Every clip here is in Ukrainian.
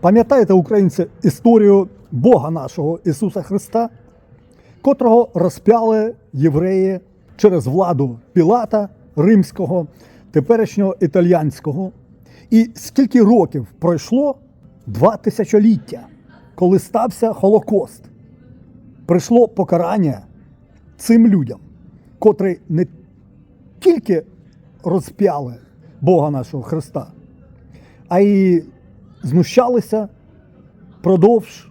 Пам'ятаєте, українці, історію Бога нашого Ісуса Христа, котрого розп'яли євреї через владу Пілата римського, теперішнього італьянського. І скільки років пройшло? Два тисячоліття, коли стався Холокост. Прийшло покарання цим людям, котрі не тільки розп'яли Бога нашого Христа, а й знущалися продовж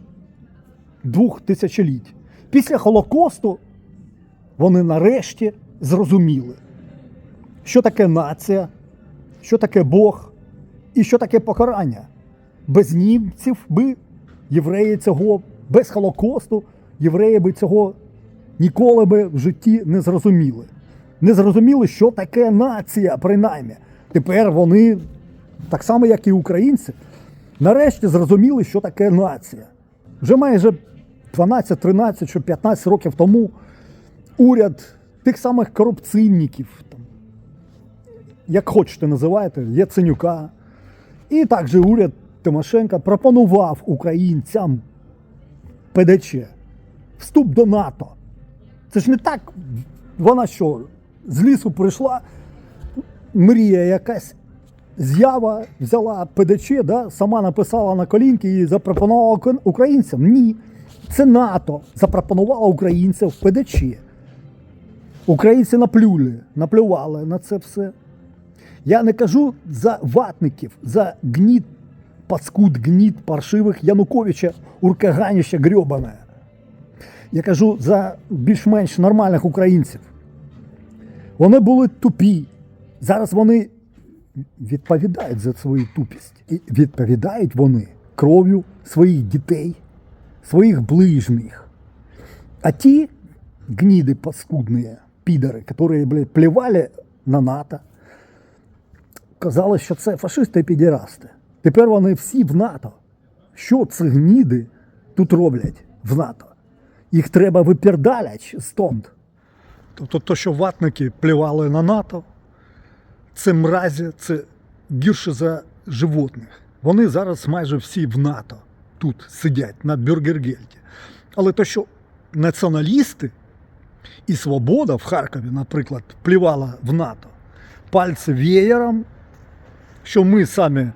двох тисячоліть. Після Холокосту вони нарешті зрозуміли, що таке нація, що таке Бог і що таке покарання. Без німців би євреї цього, без Холокосту євреї би цього ніколи би в житті не зрозуміли. Не зрозуміли, що таке нація, принаймні. Тепер вони, так само як і українці, нарешті зрозуміли, що таке нація. Вже майже 12, 13 чи 15 років тому уряд тих самих корупційників, там, як хочете називайте, Яценюка, і також уряд Тимошенка пропонував українцям ПДЧ вступ до НАТО. Це ж не так, вона що, з лісу прийшла, мрія якась з'ява, взяла ПДЧ, да, сама написала на колінки і запропонувала українцям. Ні. Це НАТО запропонувало українцям ПДЧ. Українці наплюли, наплювали на це все. Я не кажу за ватників, за гніт, паскуд, гніт паршивих Януковича, Уркаганіща грьобане. Я кажу за більш-менш нормальних українців. Вони були тупі. Зараз вони відповідають за свою тупість. І відповідають вони кров'ю своїх дітей, своїх ближніх. А ті гниды паскудные, підари, які, блядь, плювали на НАТО, казали, що це фашисти і підірасти. Тепер вони всі в НАТО. Що ці гніди тут роблять в НАТО? Їх треба випердалять стонд. Тобто, то, що ватники плювали на НАТО, це мразі, це гірше за животних. Вони зараз майже всі в НАТО тут сидять на Бюргергельді. Але то, що націоналісти і Свобода в Харкові, наприклад, плювала в НАТО пальці веєром, що ми самі,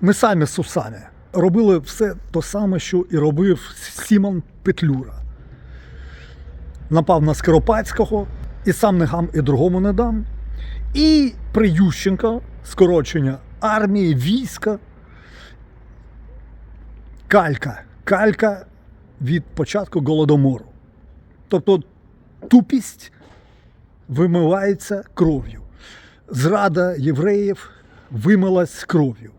ми самі з усами робили все те саме, що і робив Сімон Петлюра. Напав на Скоропадського, і сам не гам, і другому не дам. І при Ющенка скорочення армії, війська. Калька. Калька від початку голодомору. Тобто тупість вимивається кров'ю. Зрада євреїв вимилась кров'ю.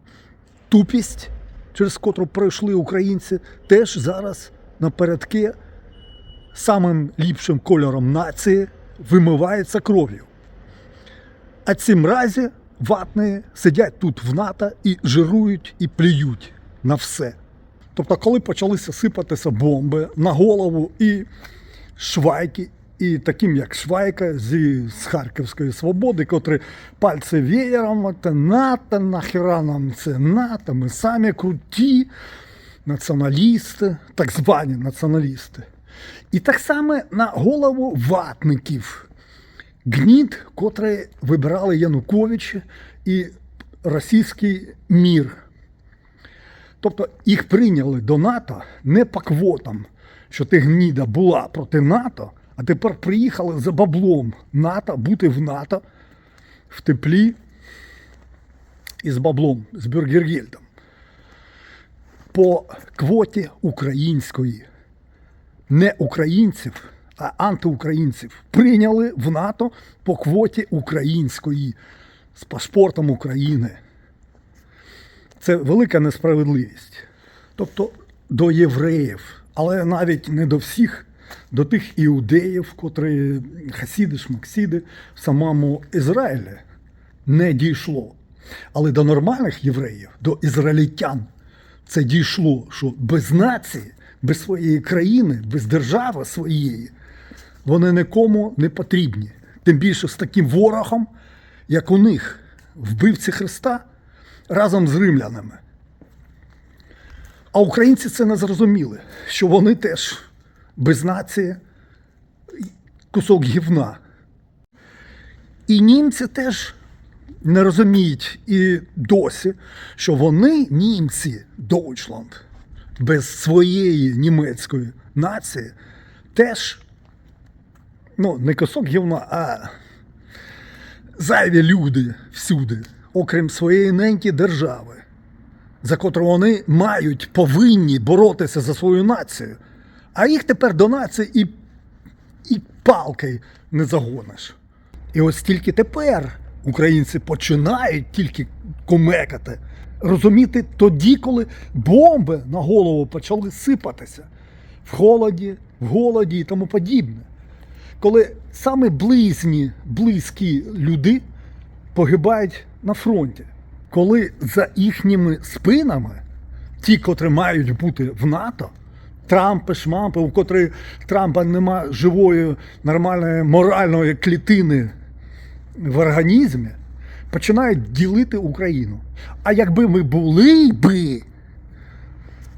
Тупість, через котру пройшли українці, теж зараз напередки самим ліпшим кольором нації вимивається кров'ю. А ці мразі ватні сидять тут в НАТО і жирують і плюють на все. Тобто, коли почалися сипатися бомби на голову і швайки, і таким як Швайка зі з Харківської свободи, котрі пальці веєром, це НАТО, нахера нам це НАТО, ми самі круті націоналісти, так звані націоналісти. І так само на голову ватників. Гніт, котрий вибирали Януковича і російський мір. Тобто їх прийняли до НАТО не по квотам, що ти гніда була проти НАТО, а тепер приїхали за баблом НАТО, бути в НАТО в теплі і з баблом, з Бюргергельдом. По квоті української, не українців, антиукраїнців прийняли в НАТО по квоті української з паспортом України. Це велика несправедливість. Тобто до євреїв, але навіть не до всіх, до тих іудеїв, котрі хасіди, шмаксіди в самому Ізраїлі не дійшло. Але до нормальних євреїв, до ізраїльтян, це дійшло, що без нації, без своєї країни, без держави своєї, вони нікому не потрібні. Тим більше з таким ворогом, як у них, вбивці Христа разом з римлянами. А українці це не зрозуміли, що вони теж без нації кусок гівна. І німці теж не розуміють і досі, що вони, німці, Дойчланд, без своєї німецької нації, теж ну, не кусок гівна, а зайві люди всюди, окрім своєї неньки держави, за котру вони мають, повинні боротися за свою націю. А їх тепер до нації і, і палки не загониш. І ось тільки тепер українці починають тільки кумекати, розуміти тоді, коли бомби на голову почали сипатися в холоді, в голоді і тому подібне. Коли саме близькі, близькі люди погибають на фронті, коли за їхніми спинами ті, котрі мають бути в НАТО, Трампи, шмампи, у котрих Трампа нема живої, нормальної моральної клітини в організмі, починають ділити Україну. А якби ми були би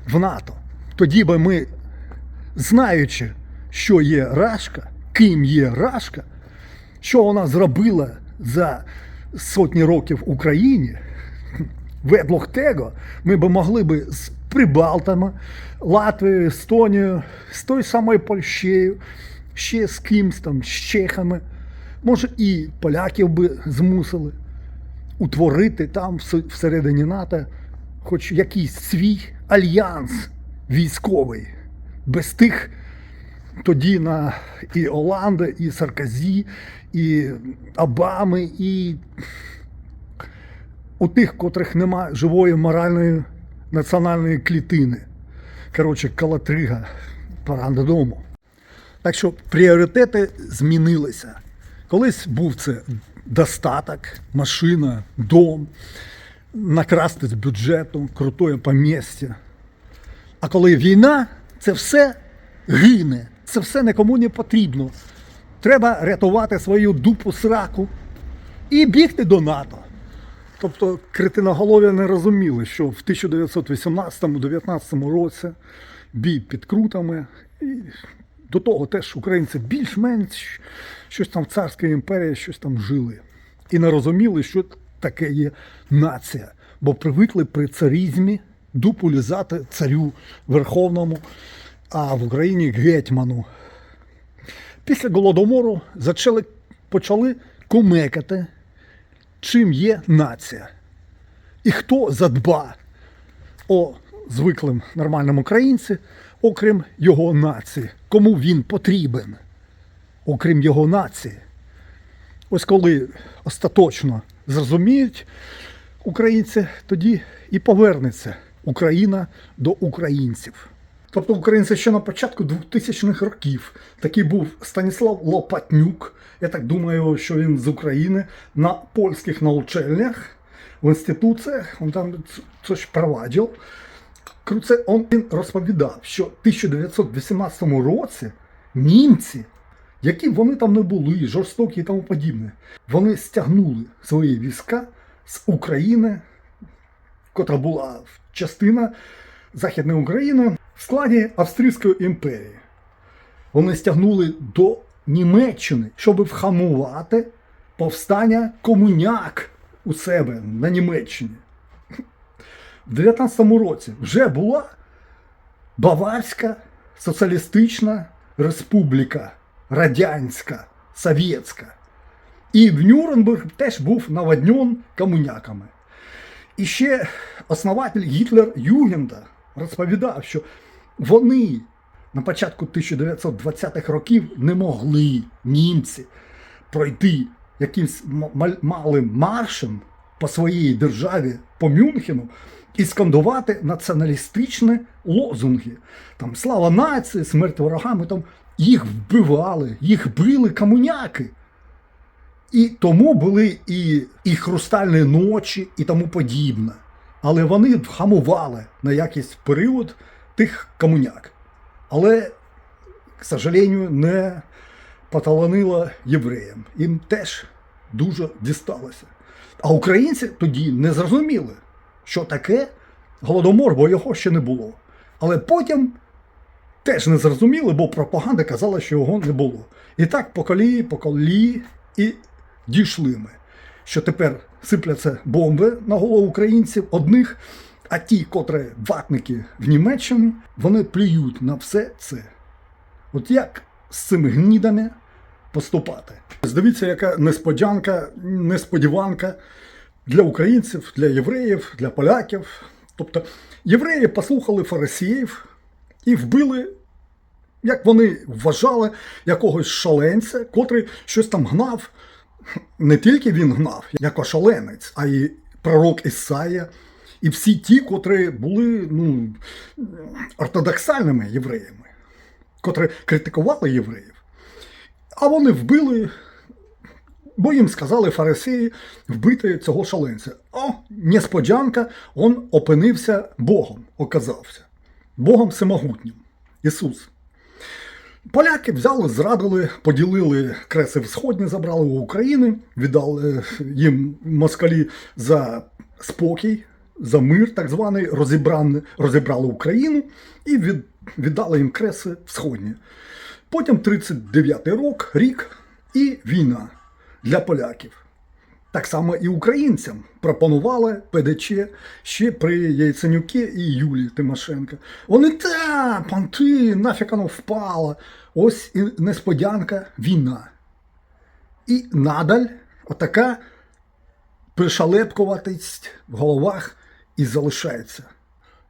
в НАТО, тоді би ми, знаючи, що є Рашка, ким є Рашка, що вона зробила за сотні років Україні, ведлох того, ми б могли би з Прибалтами, Латвією, Естонією, з тою самою Польщею, ще з кимсь там, з чехами, може і поляків би змусили утворити там всередині НАТО хоч якийсь свій альянс військовий, без тих тоді на і Оланди, і Саркозі, і Обами, і у тих, котрих нема живої моральної національної клітини. Коротше, калатрига, пора додому. Так що пріоритети змінилися. Колись був це достаток, машина, дом, накрасти з бюджету, крутое помістя. А коли війна, це все гине, це все нікому не потрібно. Треба рятувати свою дупу сраку і бігти до НАТО. Тобто критиноголові не розуміли, що в 1918-19 році бій під крутами, і до того теж українці більш-менш щось там в царській імперії, щось там жили. І не розуміли, що таке є нація, бо привикли при царізмі дупу лізати царю верховному, а в Україні гетьману. Після голодомору зачали, почали кумекати, чим є нація. І хто задба о звиклим нормальним українці, окрім його нації, кому він потрібен, окрім його нації. Ось коли остаточно зрозуміють українці, тоді і повернеться Україна до українців. Тобто українці ще на початку 2000-х років такий був Станіслав Лопатнюк. Я так думаю, що він з України на польських навчальнях в інституціях, він там щось провадив. Це он він розповідав, що в 1918 році німці, які вони там не були, жорстокі і тому подібне, вони стягнули свої війська з України, котра була частина Західної України в складі Австрійської імперії. Вони стягнули до Німеччини, щоб вхамувати повстання комуняк у себе на Німеччині. В 19-му році вже була Баварська соціалістична республіка, радянська, совєтська. І в Нюрнберг теж був наводнен комуняками. І ще основатель Гітлер Югенда розповідав, що вони на початку 1920-х років не могли німці пройти якимсь малим маршем по своїй державі, по Мюнхену, і скандувати націоналістичні лозунги. Там слава нації, смерть ворогам, там їх вбивали, їх били комуняки. І тому були і, і хрустальні ночі, і тому подібне. Але вони вхамували на якийсь період тих комуняк. Але, к сожалению, не поталанило євреям. Їм теж дуже дісталося. А українці тоді не зрозуміли, що таке голодомор, бо його ще не було. Але потім теж не зрозуміли, бо пропаганда казала, що його не було. І так по колії, по колії і дійшли ми, що тепер сипляться бомби на голову українців одних, а ті, котрі ватники в Німеччині, вони плюють на все це. От як з цими гнідами поступати? Дивіться, яка несподянка, несподіванка для українців, для євреїв, для поляків. Тобто євреї послухали фарисіїв і вбили, як вони вважали, якогось шаленця, котрий щось там гнав. Не тільки він гнав, як ошаленець, а й пророк Ісая, і всі ті, котрі були ну, ортодоксальними євреями, котрі критикували євреїв. А вони вбили, бо їм сказали фарисеї вбити цього шаленця. О, несподянка, он опинився Богом, оказався. Богом всемогутнім. Ісус. Поляки взяли, зрадили, поділили креси Сходні, забрали у України, віддали їм москалі за спокій, за мир, так званий, розібрали, розібрали Україну і від, віддали їм креси Сходні. Потім 39-й рок, рік і війна для поляків. Так само і українцям пропонували ПДЧ ще при Яйценюке і Юлії Тимошенко. Вони та, панти, нафіг воно впало. Ось і несподянка війна. І надаль отака пришалепкуватість в головах і залишається.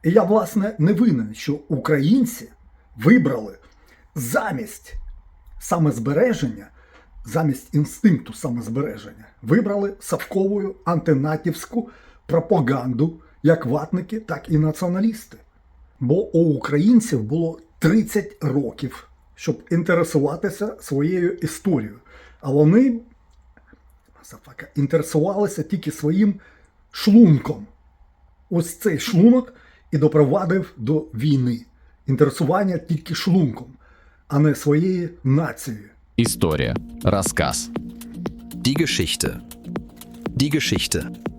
І я, власне, не винен, що українці вибрали замість самозбереження, замість інстинкту самозбереження, вибрали савкову антинатівську пропаганду як ватники, так і націоналісти. Бо у українців було 30 років, щоб інтересуватися своєю історією. А вони інтересувалися тільки своїм шлунком. Ось цей шлунок і допровадив до війни. Інтересування тільки шлунком, а не своєю нацією. Історія. Рассказ. Die Geschichte. Die Geschichte.